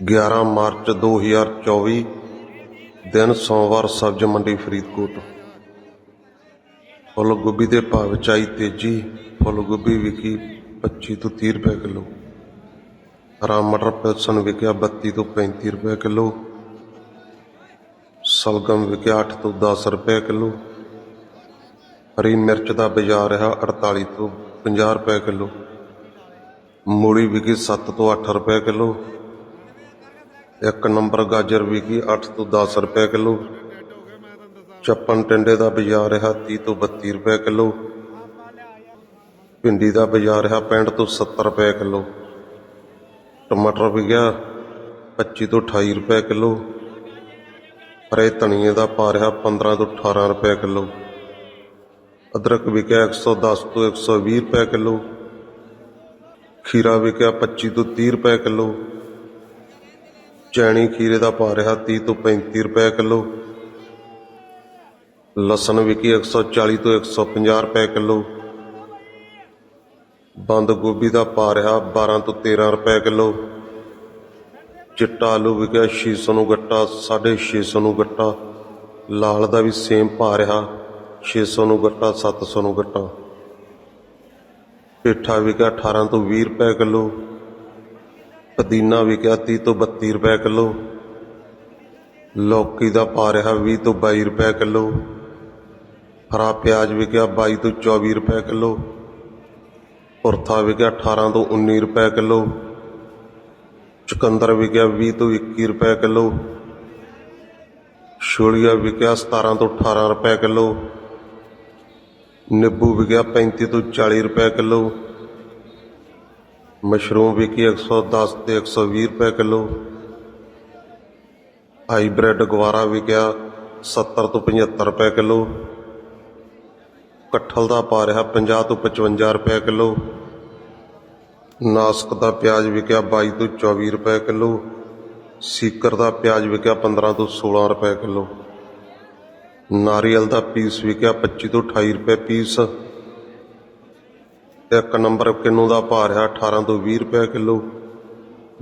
11 March 2024 ਦਿਨ ਸੋਮਵਾਰ ਸਬਜ਼ ਮੰਡੀ ਫਰੀਦਕੋਟ। ਫੁੱਲ ਗੋਭੀ ਦੇ ਭਾਅ ਵਿੱਚ ਆਈ ਤੇਜ਼ੀ ਫੁੱਲ ਗੋਭੀ ਵਿਕੀ 25 ਤੋਂ 30 ਰੁਪਏ ਕਿਲੋ। ਹਰਾ ਮਟਰ ਪਲਸਨ ਵਿਕਿਆ 32 ਤੋਂ 35 ਰੁਪਏ ਕਿਲੋ। ਸਲਗਮ ਵਿਕਿਆ 8 ਤੋਂ 10 ਰੁਪਏ ਕਿਲੋ। ਹਰੀ ਮਿਰਚ ਦਾ ਬਾਜ਼ਾਰ ਰਿਹਾ 48 ਤੋਂ 50 ਰੁਪਏ ਕਿਲੋ। ਮੂਲੀ ਵਿਕੀ 7 ਤੋਂ 8 ਰੁਪਏ ਕਿਲੋ। ਇੱਕ ਨੰਬਰ ਗਾਜਰ ਵਿਕੀ 8 ਤੋਂ 10 ਰੁਪਏ ਕਿਲੋ। ਚੱਪਨ ਟਿੰਡੇ ਦਾ ਬਾਜ਼ਾਰ ਰਿਹਾ 30 ਤੋਂ 32 ਰੁਪਏ ਕਿਲੋ। ਭਿੰਡੀ ਦਾ ਬਾਜ਼ਾਰ ਰਿਹਾ 65 ਤੋਂ 70 ਰੁਪਏ ਕਿਲੋ। ਟਮਾਟਰ ਵਿਕਿਆ 25 ਤੋਂ 28 ਰੁਪਏ ਕਿਲੋ। ਹਰੇ ਧਨੀਏ ਦਾ ਪਾ ਰਿਹਾ 15 ਤੋਂ 18 ਰੁਪਏ ਕਿਲੋ। ਅਦਰਕ ਵਿਕਿਆ 110 ਤੋਂ 120 ਰੁਪਏ ਕਿਲੋ। ਖੀਰਾ ਵਿਕਿਆ 25 ਤੋਂ 30 ਰੁਪਏ ਕਿਲੋ। ਚੈਣੀ ਖੀਰੇ ਦਾ ਭਾਅ ਰਿਹਾ 30 ਤੋਂ 35 ਰੁਪਏ ਕਿਲੋ। ਲਸਣ ਵਿਕੀ 140 ਤੋਂ 150 ਰੁਪਏ ਕਿਲੋ। ਬੰਦ ਗੋਭੀ ਦਾ ਭਾਅ ਰਿਹਾ 12 ਤੋਂ 13 ਰੁਪਏ ਕਿਲੋ। ਚਿੱਟਾ ਆਲੂ ਵਿਕਿਆ 600 ਨੂੰ ਗੱਟਾ 650 ਨੂੰ ਗੱਟਾ। ਲਾਲ ਦਾ ਵੀ ਸੇਮ ਭਾਅ ਰਿਹਾ 600 ਨੂੰ ਗੱਟਾ 700 ਨੂੰ ਗੱਟਾ। ਪੇਠਾ ਵਿਕਿਆ 18 ਤੋਂ 20 ਰੁਪਏ ਕਿਲੋ। ਪੁਦੀਨਾ ਵਿਕਿਆ 30 ਤੋਂ 32 ਰੁਪਏ ਕਿਲੋ। ਲੌਕੀ ਦਾ ਪਾ ਰਿਹਾ 20 ਤੋਂ 22 ਰੁਪਏ ਕਿਲੋ। ਹਰਾ ਪਿਆਜ਼ ਵਿਕਿਆ 22 ਤੋਂ 24 ਰੁਪਏ ਕਿਲੋ। ਪੁਰਥਾ ਵਿਕਿਆ 18 ਤੋਂ 19 ਰੁਪਏ ਕਿਲੋ। ਚੁਕੰਦਰ ਵਿਕਿਆ 20 ਤੋਂ 21 ਰੁਪਏ ਕਿਲੋ। ਛੋਲੀਆ ਵਿਕਿਆ 17 ਤੋਂ 18 ਰੁਪਏ ਕਿਲੋ। ਨਿੰਬੂ ਵਿਕਿਆ 35 ਤੋਂ 40 ਰੁਪਏ ਕਿਲੋ। ਮਸ਼ਰੂਮ ਵਿਕੀ 110 ਤੇ 120 ਰੁਪਏ ਕਿਲੋ। ਹਾਈਬ੍ਰਿਡ ਗਵਾਰਾ ਵਿਕਿਆ 70 ਤੋਂ 75 ਰੁਪਏ ਕਿਲੋ। ਕਠਲ ਦਾ ਪਾ ਰਿਹਾ 50 ਤੋਂ 55 ਰੁਪਏ ਕਿਲੋ। ਨਾਸਕ ਦਾ ਪਿਆਜ਼ ਵਿਕਿਆ 22 ਤੋਂ 24 ਰੁਪਏ ਕਿਲੋ। ਸੀਕਰ ਦਾ ਪਿਆਜ਼ ਵਿਕਿਆ 15 ਤੋਂ 1620 ਕਿਲੋ। ਨਾਰੀਅਲ ਦਾ ਪੀਸ ਵਿਕਿਆ 25 ਤੋਂ 28 ਰੁਪਏ ਪੀਸ। ਇੱਕ ਨੰਬਰ ਕਿੰਨੂ ਦਾ ਭਾਅ ਰਿਹਾ 18 ਤੋਂ 20 ਰੁਪਏ ਕਿਲੋ।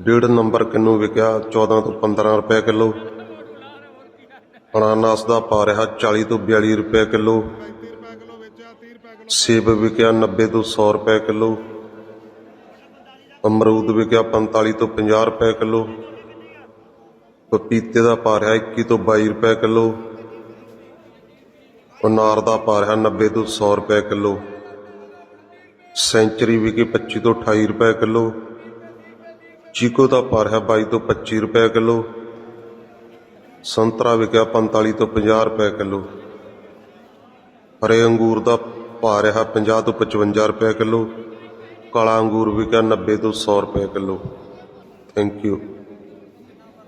ਡੇਢ ਨੰਬਰ ਕਿੰਨੂ ਵਿਕਿਆ 14 ਤੋਂ 15 ਰੁਪਏ ਕਿਲੋ। ਅਨਾਨਾਸ ਦਾ ਭਾਅ ਰਿਹਾ 40 ਤੋਂ 42 ਰੁਪਏ ਕਿਲੋ। ਸੇਬ ਵਿਕਿਆ 90 ਤੋਂ 100 ਰੁਪਏ ਕਿਲੋ। ਅਮਰੂਦ ਵਿਕਿਆ 45 ਤੋਂ 50 ਰੁਪਏ ਕਿਲੋ। ਪਪੀਤੇ ਦਾ ਭਾਅ ਰਿਹਾ 21 ਤੋਂ 22 ਰੁਪਏ ਕਿਲੋ। ਅਨਾਰ ਦਾ ਭਾਅ ਰਿਹਾ 90 ਤੋਂ 100 ਰੁਪਏ ਕਿਲੋ। ਸੈਂਚਰੀ ਵਿਕੀ 25 ਤੋਂ 28 ਰੁਪਏ ਕਿਲੋ। ਚੀਕੋ ਦਾ ਭਾਅ ਰਿਹਾ 22 ਤੋਂ 25 ਰੁਪਏ ਕਿਲੋ। ਸੰਤਰਾ ਵਿਕਿਆ 45 ਤੋਂ 50 ਰੁਪਏ ਕਿਲੋ। ਹਰੇ ਅੰਗੂਰ ਦਾ ਭਾਅ ਰਿਹਾ 50 ਤੋਂ 55 ਰੁਪਏ ਕਿਲੋ। ਕਾਲਾ ਅੰਗੂਰ ਵਿਕਿਆ 90 ਤੋਂ 100 ਰੁਪਏ ਕਿਲੋ। Thank you